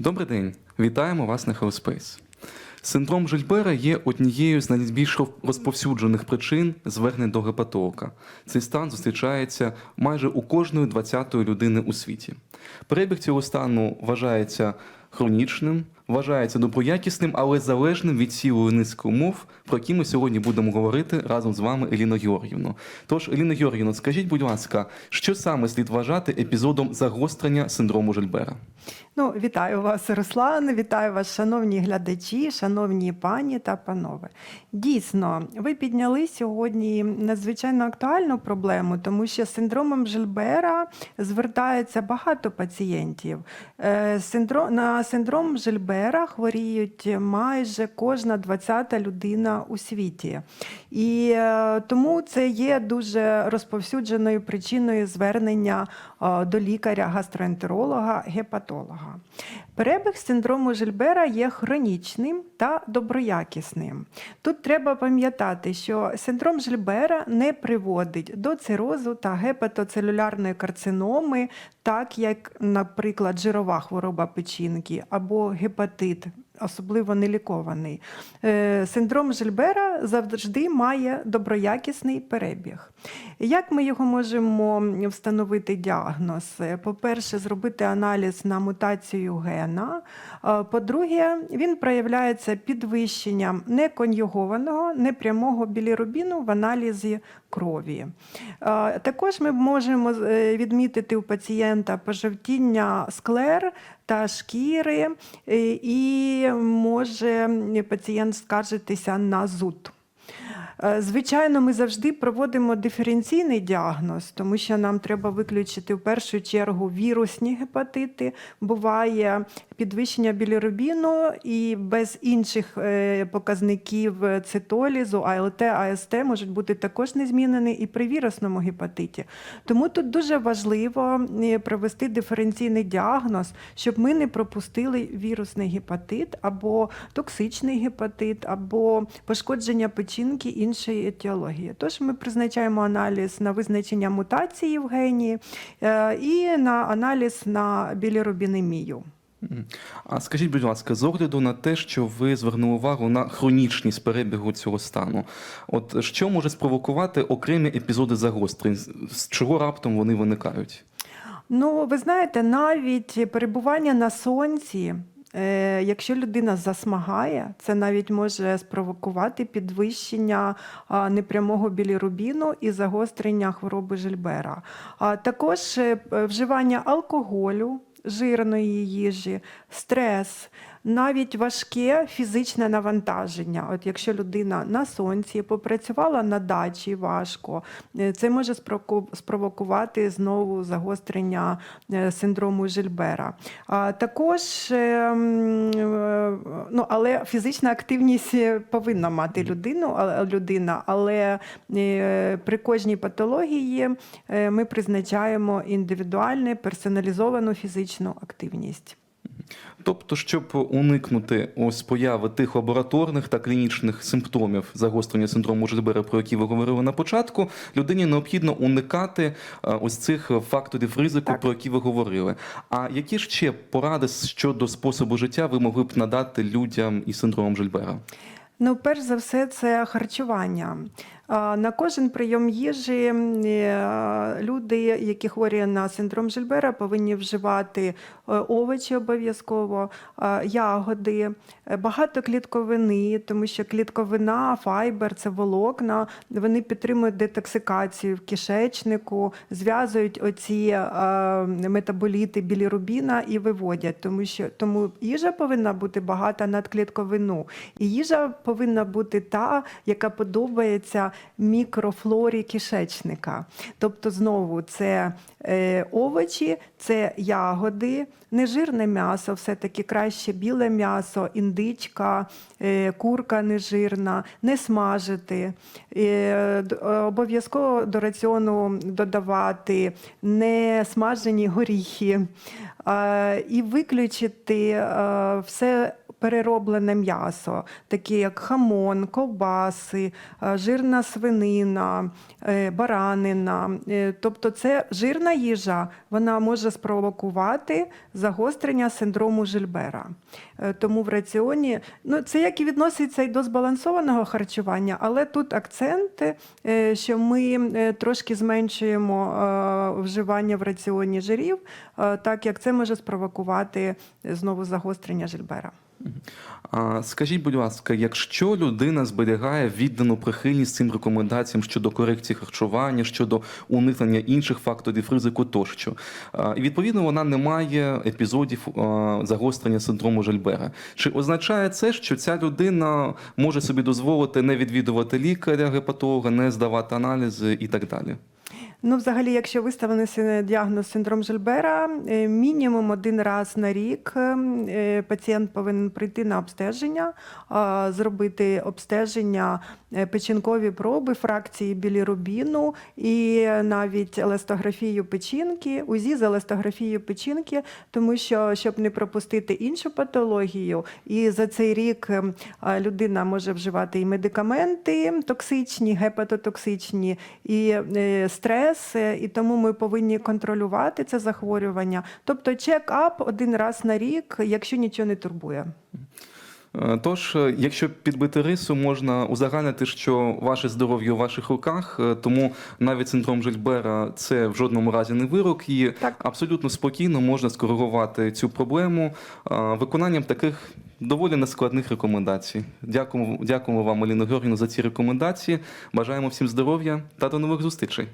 Добрий день, вітаємо вас на Хелспейс. Синдром Жильбера є однією з найбільш розповсюджених причин звернень до гепатолога. Цей стан зустрічається майже у кожної 20-ї людини у світі. Перебіг цього стану вважається хронічним, вважається доброякісним, але залежним від цілої низки умов, про які ми сьогодні будемо говорити разом з вами, Еліно Георгіївно. Тож, Еліно Георгіївно, скажіть, будь ласка, що саме слід вважати епізодом загострення синдрому Жильбера? Ну, вітаю вас, Руслан, вітаю вас, шановні глядачі, шановні пані та панове. Дійсно, ви підняли сьогодні надзвичайно актуальну проблему, тому що з синдромом Жильбера звертається багато пацієнтів. Е, на синдром Жильбера хворіють майже кожна 20-та людина у світі. І е, тому це є дуже розповсюдженою причиною звернення е, до лікаря-гастроентеролога, гепатолога. Перебіг синдрому Жильбера є хронічним та доброякісним. Тут треба пам'ятати, що синдром Жильбера не приводить до цирозу та гепатоцелюлярної карциноми, так як, наприклад, жирова хвороба печінки або гепатит. Особливо нелікований. Е, Синдром Жильбера завжди має доброякісний перебіг. Як ми його можемо встановити діагноз? По-перше, зробити аналіз на мутацію гена. Е, По-друге, він проявляється підвищенням неконюгованого, непрямого білірубіну в аналізі крові. Е, Також ми можемо е, відмітити у пацієнта пожовтіння склер та шкіри, е, і може пацієнт скаржитися на зуд. Е, Звичайно, ми завжди проводимо диференційний діагноз, тому що нам треба виключити в першу чергу вірусні гепатити. Буває підвищення білірубіну і без інших е, показників цитолізу, АЛТ, АСТ можуть бути також не змінені і при вірусному гепатиті. Тому тут дуже важливо е, провести диференційний діагноз, щоб ми не пропустили вірусний гепатит або токсичний гепатит, або пошкодження печінки іншої етіології. Тож ми призначаємо аналіз на визначення мутації в гені е, і на аналіз на білірубінемію. А скажіть, будь ласка, з огляду на те, що ви звернули увагу на хронічність перебігу цього стану, от що може спровокувати окремі епізоди загострень? З- чого раптом вони виникають? Ну, ви знаєте, навіть перебування на сонці, якщо людина засмагає, це навіть може спровокувати підвищення непрямого білірубіну і загострення хвороби Жильбера. Також е, вживання алкоголю. Жирної їжі, стрес, навіть важке фізичне навантаження. От якщо людина на сонці попрацювала на дачі важко, е, це може спровокувати знову загострення е, синдрому Жильбера. А також, е, м, е, ну, але фізична активність повинна мати людину, людина, але при кожній патології ми призначаємо індивідуальну персоналізовану фізичну активність. Тобто, щоб уникнути ось появи тих лабораторних та клінічних симптомів загострення синдрому Жильбера, про які ви говорили на початку, людині необхідно уникати е, ось цих факторів ризику, Так. про які ви говорили. А які ще поради щодо способу життя ви могли б надати людям із синдромом Жильбера? Ну, перш за все, це харчування. На кожен прийом їжі е, люди, які хворі на синдром Жильбера, повинні вживати е, овочі обов'язково, ягоди, е, багато клітковини, тому що клітковина, файбер це волокна. Вони підтримують детоксикацію в кишечнику, зв'язують оці метаболіти білірубіна і виводять, тому що тому їжа повинна бути багата на клітковину. І їжа повинна бути та, яка подобається мікрофлорі кишечника. Тобто, знову це е, овочі, це ягоди, нежирне м'ясо, все-таки краще біле м'ясо, індичка, е, курка нежирна, не смажити. Е, Обов'язково до раціону додавати не смажені горіхи. І виключити все перероблене м'ясо, такі як хамон, ковбаси, е, жирна свинина, е, баранина. Е, Тобто це жирна їжа, вона може спровокувати загострення синдрому Жильбера. Тому в раціоні, ну це як і відноситься і до збалансованого харчування, але тут акцент, що ми трошки зменшуємо вживання в раціоні жирів, так як це може спровокувати знову загострення Жильбера. Скажіть, будь ласка, якщо людина зберігає віддану прихильність цим рекомендаціям щодо корекції харчування, щодо уникнення інших факторів ризику тощо, і відповідно вона не має епізодів загострення синдрому Жильбера, чи означає це, що ця людина може собі дозволити не відвідувати лікаря, гепатолога, не здавати аналізи і так далі? Ну, взагалі, якщо виставлений діагноз синдром Жильбера, е, мінімум один раз на рік е, пацієнт повинен прийти на обстеження, зробити обстеження е, печінкові проби, фракції білірубіну і навіть еластографію печінки, УЗІ з еластографією печінки, тому що щоб не пропустити іншу патологію, і за цей рік людина може вживати і медикаменти токсичні, гепатотоксичні, і е, стрес, е, і тому ми повинні контролювати це захворювання. Тобто чек-ап один раз на рік, якщо нічого не турбує. Е, Тож, е, якщо підбити рису, можна узагальнити, що ваше здоров'я у ваших руках, тому навіть синдром Жильбера це в жодному разі не вирок, і Так. абсолютно спокійно можна скоригувати цю проблему виконанням таких доволі нескладних рекомендацій. Дякуємо, дякуємо вам, Аліна Георгіївна, за ці рекомендації. Бажаємо всім здоров'я та до нових зустрічей.